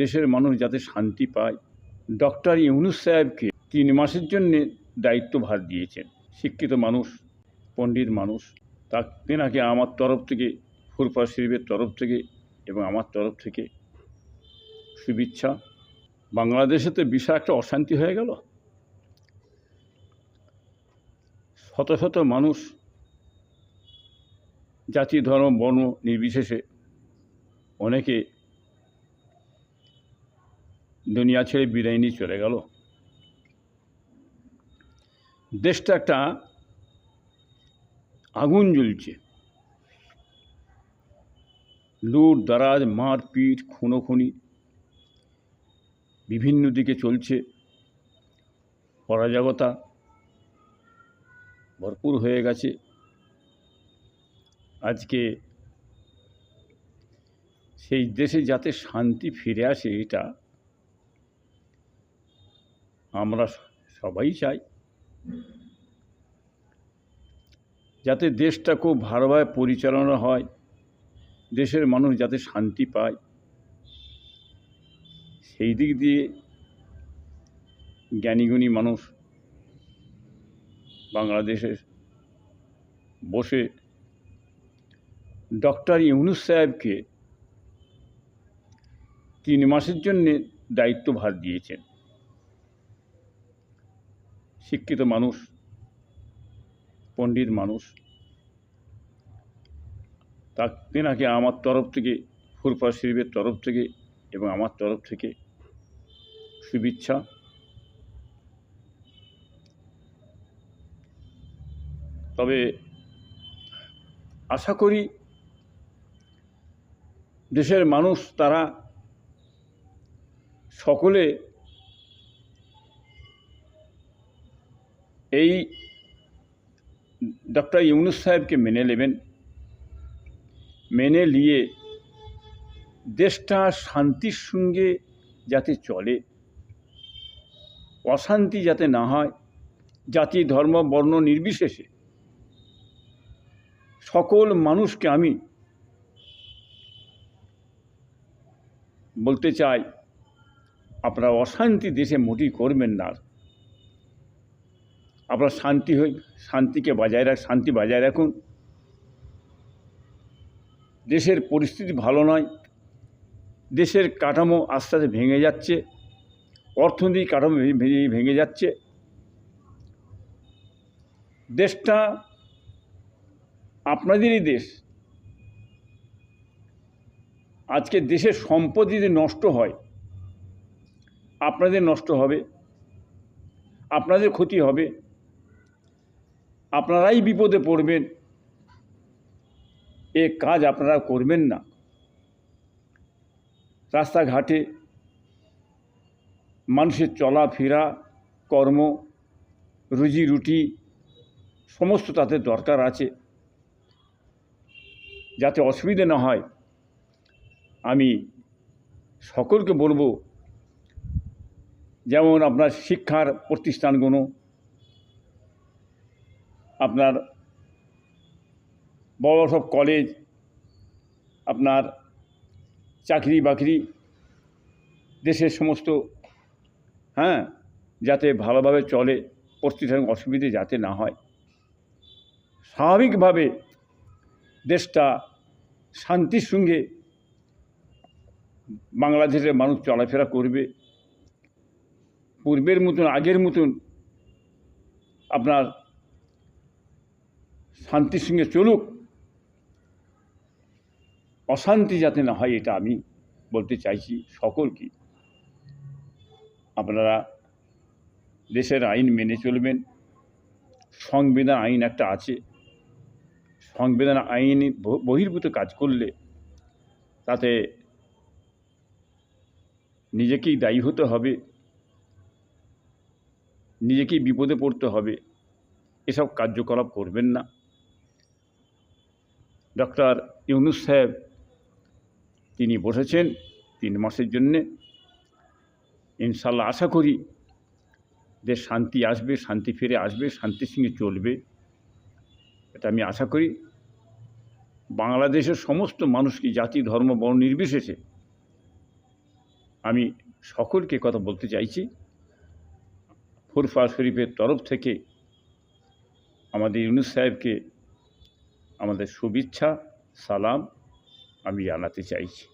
দেশের মানুষ যাতে শান্তি পায়। ডক্টর ইউনুস সাহেবকে তিন মাসের জন্যে দায়িত্বভার দিয়েছেন। শিক্ষিত মানুষ, পণ্ডিত মানুষ তা তেনাকে আমার তরফ থেকে, ফুরফা শরীফের তরফ থেকে এবং আমার তরফ থেকে শুভেচ্ছা। বাংলাদেশে তো বিশাল একটা অশান্তি হয়ে গেল। শত শত মানুষ জাতি, ধর্ম, বর্ণ নির্বিশেষে অনেকে দুনিয়া ছেড়ে বিদায় নিয়ে চলে গেল। দেশটা একটা আগুন জ্বলছে। লুট, দারাজ, মারপিট, খুনোখুনি বিভিন্ন দিকে চলছে। পরাজগতা ভরপুর হয়ে গেছে। আজকে সেই দেশে যাতে শান্তি ফিরে আসে, এটা আমরা সবাই চাই। যাতে দেশটা খুব ভালোভাবে পরিচালনা হয়, দেশের মানুষ যাতে শান্তি পায়। সেই দিক দিয়ে জ্ঞানীগুণী মানুষ বাংলাদেশের বসে ডক্টর ইউনুস সাহেবকে তিন মাসের জন্যে দায়িত্বভার দিয়েছেন। শিক্ষিত মানুষ, পণ্ডিত মানুষ, তা তেনাকে আমার তরফ থেকে, ফুরফা শরীফের তরফ থেকে এবং আমার তরফ থেকে শুভেচ্ছা। তবে আশা করি দেশের মানুষ তারা সকলে এই ডক্টর ইউনুস সাহেবকে মেনে নেবেন, মেনে নিয়ে দেশটা শান্তির সঙ্গে যাতে চলে, অশান্তি যাতে না হয়, জাতি, ধর্ম, বর্ণ নির্বিশেষে সকল মানুষকে আমি বলতে চাই, আপনারা অশান্তি দেশে মোটি করবেন না। আপনারা শান্তি হই, শান্তিকে বজায় রাখ, শান্তি বজায় রাখুন। দেশের পরিস্থিতি ভালো নয়, দেশের কাঠামো আস্তে আস্তে ভেঙে যাচ্ছে, অর্থনৈতিক কাঠামো ভেঙে যাচ্ছে। দেশটা আপনাদেরই দেশ। আজকে দেশের সম্পদ যদি নষ্ট হয়, আপনাদের নষ্ট হবে, আপনাদের ক্ষতি হবে আপনারাই বিপদে পড়বেন। এ কাজ আপনারা করবেন না। রাস্তাঘাটে মানুষের চলাফেরা, কর্ম, রুজি রুটি, সমস্ত তাতে দরকার আছে। যাতে অসুবিধে না হয়, আমি সকলকে বলব, যেমন আপনার শিক্ষার প্রতিষ্ঠানগুলো আপনার বড় সব কলেজ আপনার চাকরি বাকরি, দেশের সমস্ত হ্যাঁ যাতে ভালোভাবে চলে প্রতিষ্ঠান অসুবিধে যাতে না হয়। স্বাভাবিকভাবে দেশটা শান্তির সঙ্গে বাংলাদেশের মানুষ চলাফেরা করবে। পূর্বের মতন, আগের মতন আপনার শান্তির সঙ্গে চলুক। অশান্তি যাতে না হয়, এটা আমি বলতে চাইছি সকলকে। আপনারা দেশের আইন মেনে চলবেন। সংবিধান আইন একটা আছে। সংবিধান আইন বহির্ভূত কাজ করলে তাতে নিজেকেই দায়ী হতে হবে, নিজেকেই বিপদে পড়তে হবে। এসব কার্যকলাপ করবেন না। ডক্টর ইউনুস সাহেব, তিনি বসেছেন তিন মাসের জন্যে। ইনশাল্লাহ আশা করি দেশ শান্তি আসবে, শান্তি ফিরে আসবে, শান্তির সঙ্গে চলবে। এটা আমি আশা করি। বাংলাদেশের সমস্ত মানুষকে জাতি, ধর্ম, বর্ণ নির্বিশেষে আমি সকলকে কথা বলতে চাইছি। ফুরফা শরীফের তরফ থেকে আমাদের ইউনুস সাহেবকে আমাদের শুভেচ্ছা সালাম আমি জানাতে চাইছি।